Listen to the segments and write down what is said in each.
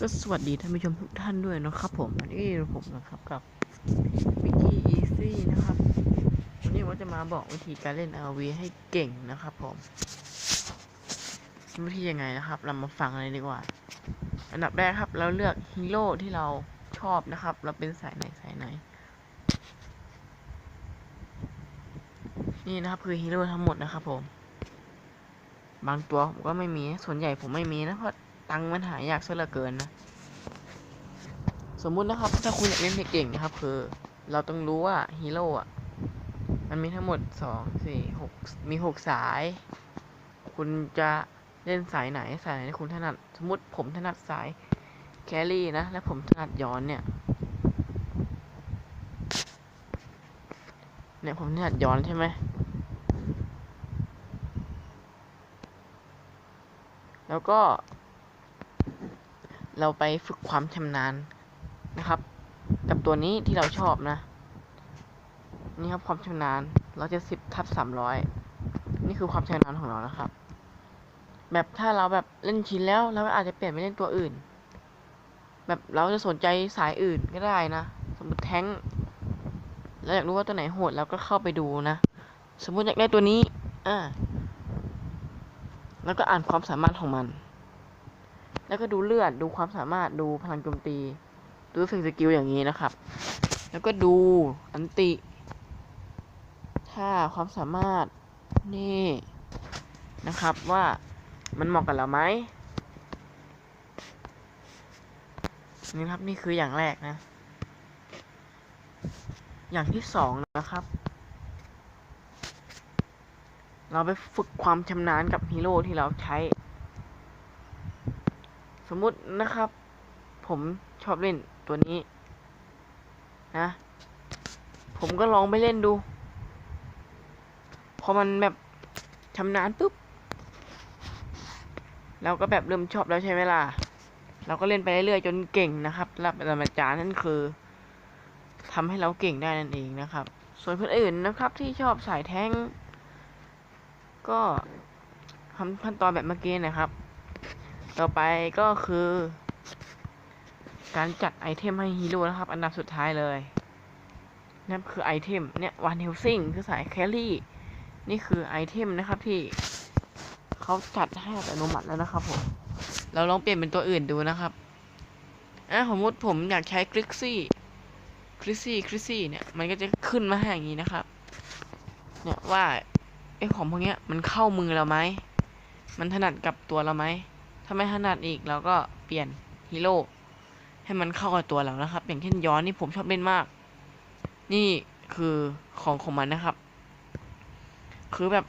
ก็สวัสดีท่านผู้ชมทุกท่านด้วยนะครับผมวันนี้ผมนะครับกับวิธี easy นะครับวันนี้ว่าจะมาบอกวิธีการเล่น RV ให้เก่งนะครับ ผมวิธียังไงนะครับ เรามาฟังเลยดีกว่า อันดับแรกครับ เราเลือกฮีโร่ที่เราชอบนะครับ เราเป็นสายไหนสายไหน นี่นะครับคือฮีโร่ทั้งหมดนะครับผม บางตัวผมก็ไม่มีส่วนใหญ่ผมไม่มีนะเพราะ ตังค์มันหายากซะเหลือเกินนะ สมมุตินะครับ ถ้าคุณอยากเล่นเก่งๆนะครับ คือ เราต้องรู้ว่าฮีโร่อะมันมีทั้งหมดสองสี่หกมีหกสาย คุณจะเล่นสายไหนสายไหนที่คุณถนัด สมมติผมถนัดสายแครี่นะ และผมถนัดย้อนเนี่ย เนี่ยผมถนัดย้อนใช่ไหม แล้วก็ เราไปฝึกความชำนาญนะครับ กับตัวนี้ที่เราชอบนะ นี่ครับความชำนาญเราจะสิบทับสามร้อยนี่คือความชำนาญของเรานะครับ แบบถ้าเราแบบเล่นชินแล้วเราอาจจะเปลี่ยนไปเล่นตัวอื่น แบบเราจะสนใจสายอื่นก็ได้นะ สมมติแท้งแล้วอยากรู้ว่าตัวไหนโหดเราก็เข้าไปดูนะ สมมติอยากได้ตัวนี้อ่าแล้วก็อ่านความสามารถของมัน แล้วก็ดูเลือด ดูความสามารถ ดูพลังโจมตี ดูสิ่งสกิลอย่างนี้นะครับ แล้วก็ดูอันติ ถ้าความสามารถ นี่นะครับว่ามันเหมาะกับเราไหมนี่ครับนี่คืออย่างแรกนะ อย่างที่สองนะครับ เราไปฝึกความชำนาญกับฮีโร่ที่เราใช้ มมุตินะครับ ผมชอบเล่นตัวนี้ นะ ผมก็ลองไปเล่นดู พอมันแบบชำนาญปุ๊บเราก็แบบเริ่มชอบแล้วใช่ไหมล่ะ เราก็เล่นไปเรื่อยๆจนเก่งนะครับรับปรมาจารย์นั่นคือทำให้เราเก่งได้นั่นเองนะครับ ส่วนคนอื่นนะครับ ที่ชอบสายแท้ง ก็ทำขั้นตอนแบบเมื่อกี้นะครับ ต่อไปก็คือ การจัดไอเทมให้ฮีโร่นะครับ อันดับสุดท้ายเลยนั่นคือไอเทมเนี่ยวันเฮลซิงคือสายแครี่นี่คือไอเทมนะครับที่เขาจัดให้อัตโนมัติแล้วนะครับผมเราลองเปลี่ยนเป็นตัวอื่นดูนะครับอะสมมติผมอยากใช้คลิกซี่คลิกซี่คลิกซี่เนี่ยมันก็จะขึ้นมาให้อย่างนี้นะครับ เนี่ยว่าไอของพวกเนี้ยมันเข้ามือเราไหมมันถนัดกับตัวเราไหม ถ้าไม่ถนัดอีกเราก็เปลี่ยนฮีโร่ให้มันเข้ากับตัวเรานะครับ อย่างเช่นย้อนนี่ผมชอบเล่นมาก นี่คือของของมันนะครับ คือแบบ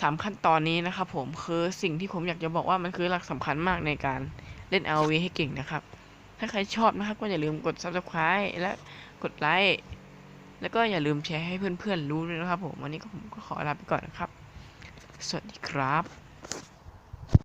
สามขั้นตอนนี้นะครับผมคือสิ่งที่ผมอยากจะบอกว่ามันคือหลักสำคัญมากในการเล่น RV ให้เก่งนะครับ ถ้าใครชอบนะครับ ก็อย่าลืมกด subscribe และกดไลค์แล้วก็อย่าลืมแชร์ให้เพื่อนๆรู้ด้วยนะครับผม วันนี้ก็ผมก็ขอลาไปก่อนนะครับ สวัสดีครับ